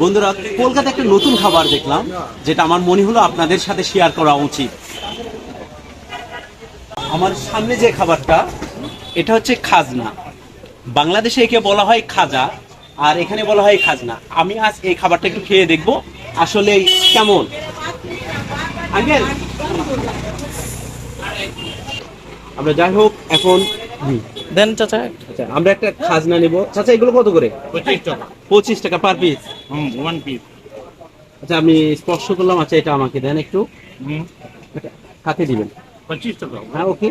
বন্ধুরা কলকাতা একটা নতুন খাবার দেখলাম, যেটা আমার মনে হলো আপনাদের সাথে শেয়ার করা উচিত। আমার সামনে যে খাবারটা, এটা হচ্ছে খাজনা। বাংলাদেশে একে বলা হয় খাজা, আর এখানে বলা হয় খাজনা। আমি আজ এই খাবারটা একটু খেয়ে দেখব, আসলে কেমন? আমরা যাই হোক, এখন দেন চাচা। আচ্ছা আমরা একটা খাজনা নেব। চাচা এগুলো কত করে? পঁচিশ টাকা। পঁচিশ টাকা per piece hmm one piece আচ্ছা আমি স্পর্শ করলাম। আচ্ছা এটা আমাকে দেন একটু। হুম। এটা হাতে দিবেন। পঁচিশ টাকা। হ্যাঁ ওকে।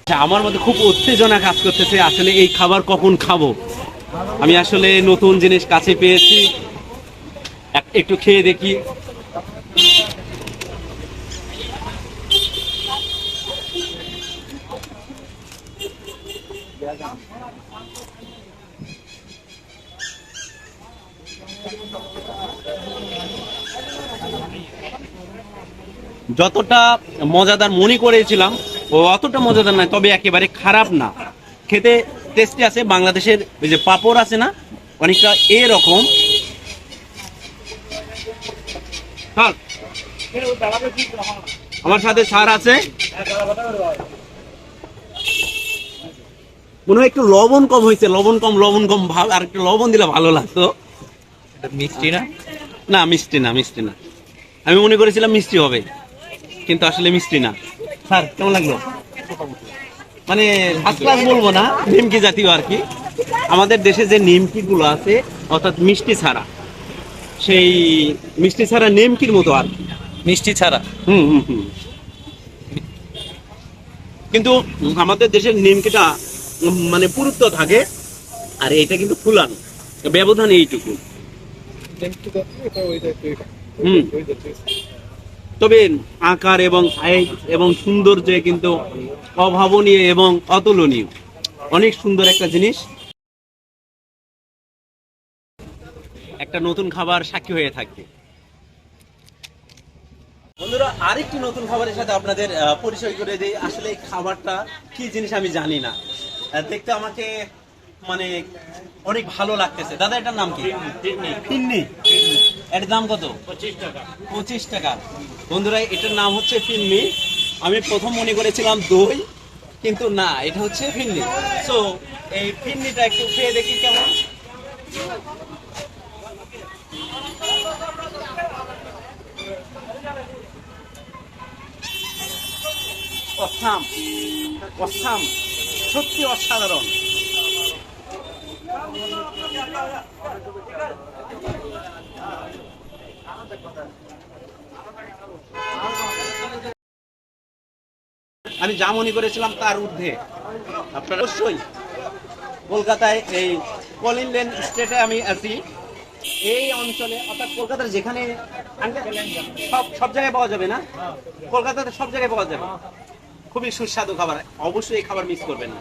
আচ্ছা আমার মধ্যে খুব উত্তেজনা কাজ করতেছে আসলে এই খাবার কখন খাব? আমি আসলে নতুন জিনিস কাছে পেয়েছি। একটু খেয়ে দেখি। যতটা মজাদার মনে করেছিলাম, ও অতটা মজাদার নয়, তবে একেবারে খারাপ না খেতে টেস্টি আছে, বাংলাদেশের ওই যে পাপড় আছে না, অনেকটা এরকম। আমার সাথে স্যার আছে মনে হয় একটু লবণ কম হয়েছে লবণ কম লবণ কম ভাব আর একটু লবণ দিলে ভালো লাগতো। মিষ্টি না? না মিষ্টি না মিষ্টি না। আমি মনে করেছিলাম মিষ্টি হবে কিন্তু আসলে মিষ্টি না। স্যার কেমন লাগল? মানে ফার্স্ট ক্লাস বলব না নিমকি জাতীয় আর কি। আমাদের দেশে যে নিমকি গুলো আছে অর্থাৎ মিষ্টি ছাড়া সেই মিষ্টি ছাড়া নিমকির মতো আর কি। মিষ্টি ছাড়া? হুম হুম হুম। কিন্তু আমাদের দেশের নিমকিটা মানে পুরুত্ব থাকে, আর এটা কিন্তু ফুলানো। ব্যবধান এইটুকু। হুম। তবে আকার এবং সাইজ এবং সৌন্দর্যে কিন্তু অভাবনীয় এবং অতুলনীয়। অনেক সুন্দর একটা জিনিস। একটা নতুন খাবার সাক্ষী হয়ে থাকবে। বন্ধুরা, আরেকটি নতুন খাবারের সাথে আপনাদের পরিচয় করে দিই। আসলে খাবারটা কি জিনিস আমি জানি না। দেখতে আমাকে মানে অনেক ভালো লাগতেছে। দাদা এটার নাম কি? ফিন্নি এটার দাম কত? পঁচিশ টাকা। পঁচিশ টাকা। বন্ধুরা এটার নাম হচ্ছে ফিন্নি আমি প্রথম মনে করেছিলাম দই কিন্তু না এটা হচ্ছে ফিন্নি সো এই ফিন্নিটা একটু খেয়ে দেখি কেমন। অসাম। অসাম। সত্যি অসাধারণ। আমি যা মনে করেছিলাম তার ঊর্ধ্বে। আপনারা অবশ্যই কলকাতায় এই কলিন লেন স্টেটে আমি আছি। এই অঞ্চলে, অর্থাৎ কলকাতার যেখানে সব সব জায়গায় পাওয়া যাবে না? কলকাতাতে সব জায়গায় পাওয়া যাবে। খুবই সুস্বাদু খাবার। অবশ্যই এই খাবার মিস করবেন না।